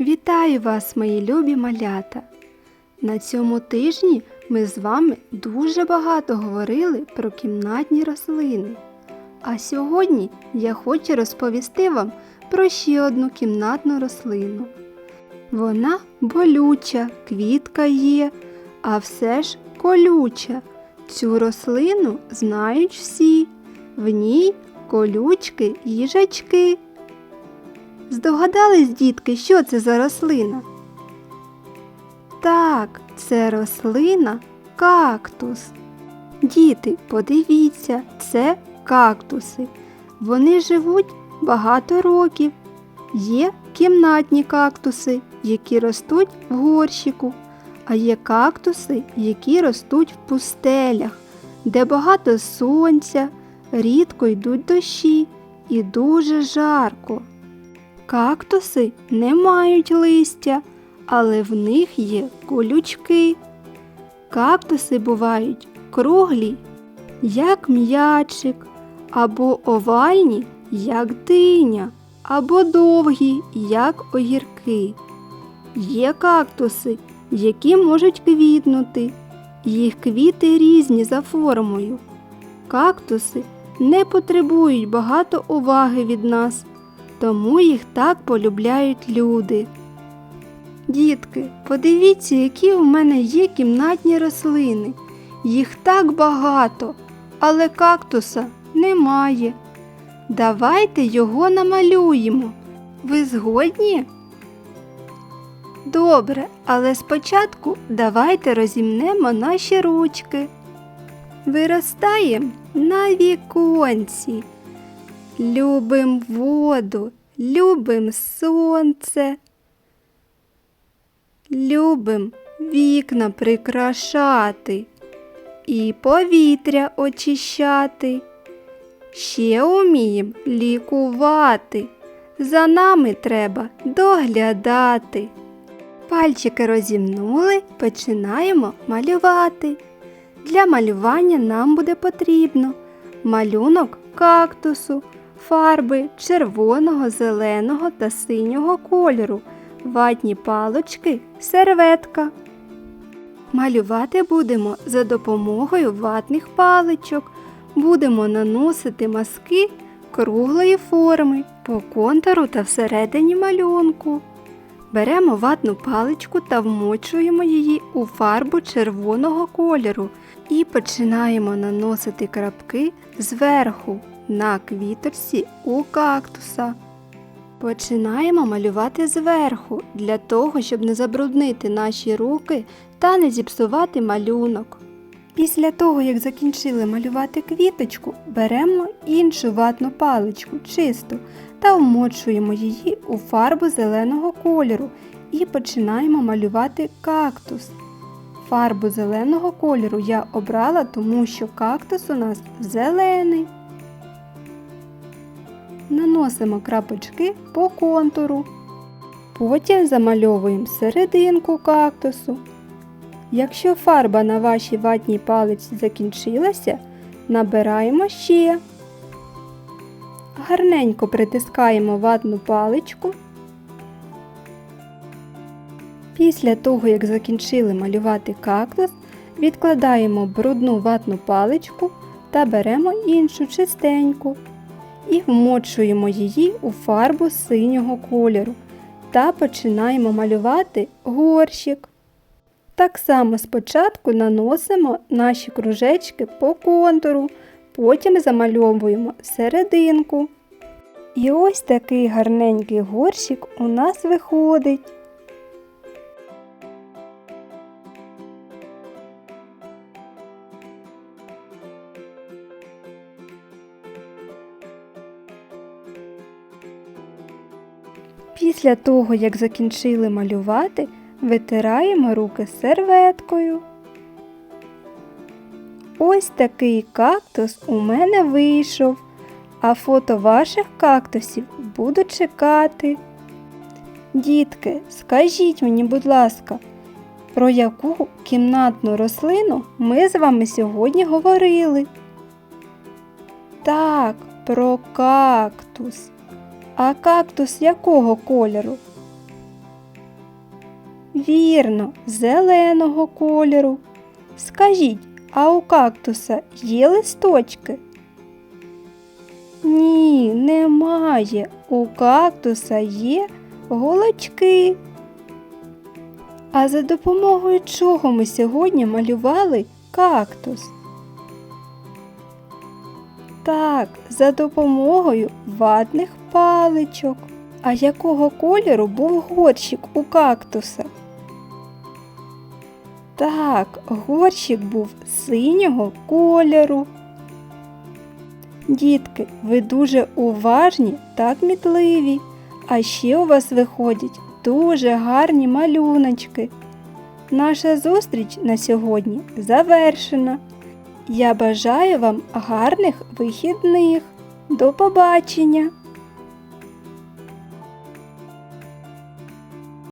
Вітаю вас, мої любі малята! На цьому тижні ми з вами дуже багато говорили про кімнатні рослини. А сьогодні я хочу розповісти вам про ще одну кімнатну рослину. Вона болюча, квітка є, а все ж колюча. Цю рослину знають всі. В ній колючки їжачки. Здогадались, дітки, що це за рослина? Так, це рослина кактус. Діти, подивіться, це кактуси. Вони живуть багато років. Є кімнатні кактуси, які ростуть в горщику, а є кактуси, які ростуть в пустелях, де багато сонця, рідко йдуть дощі і дуже жарко. Кактуси не мають листя, але в них є колючки. Кактуси бувають круглі, як м'ячик, або овальні, як диня, або довгі, як огірки. Є кактуси, які можуть квітнути. Їх квіти різні за формою. Кактуси не потребують багато уваги від нас, тому їх так полюбляють люди. Дітки, подивіться, які у мене є кімнатні рослини. Їх так багато, але кактуса немає. Давайте його намалюємо. Ви згодні? Добре, але спочатку давайте розімнемо наші ручки. Виростаємо на віконці. Любим воду, любим сонце. Любим вікна прикрашати і повітря очищати. Ще умієм лікувати. За нами треба доглядати. Пальчики розімнули, починаємо малювати. Для малювання нам буде потрібно малюнок кактусу, фарби червоного, зеленого та синього кольору, ватні палочки, серветка. Малювати будемо за допомогою ватних паличок. Будемо наносити мазки круглої форми по контуру та всередині малюнку. Беремо ватну паличку та вмочуємо її у фарбу червоного кольору і починаємо наносити крапки зверху на квіточці у кактуса. Починаємо малювати зверху для того, щоб не забруднити наші руки та не зіпсувати малюнок. Після того, як закінчили малювати квіточку, беремо іншу ватну паличку чисту та вмочуємо її у фарбу зеленого кольору і починаємо малювати кактус. Фарбу зеленого кольору я обрала, тому що кактус у нас зелений. Наносимо крапочки по контуру. Потім замальовуємо серединку кактусу. Якщо фарба на вашій ватній палиці закінчилася, набираємо ще. Гарненько притискаємо ватну паличку. Після того, як закінчили малювати кактус, відкладаємо брудну ватну паличку та беремо іншу чистеньку і вмочуємо її у фарбу синього кольору та починаємо малювати горщик. Так само спочатку наносимо наші кружечки по контуру, потім замальовуємо серединку. І ось такий гарненький горщик у нас виходить. Після того, як закінчили малювати, витираємо руки серветкою. Ось такий кактус у мене вийшов, а фото ваших кактусів буду чекати. Дітки, скажіть мені, будь ласка, про яку кімнатну рослину ми з вами сьогодні говорили? Так, про кактус. А кактус якого кольору? Вірно, зеленого кольору. Скажіть, а у кактуса є листочки? Ні, немає. У кактуса є голочки. А за допомогою чого ми сьогодні малювали кактус? Так, за допомогою ватних паличок. А якого кольору був горщик у кактуса? Так, горщик був синього кольору. Дітки, ви дуже уважні та кмітливі. А ще у вас виходять дуже гарні малюночки. Наша зустріч на сьогодні завершена. Я бажаю вам гарних вихідних. До побачення!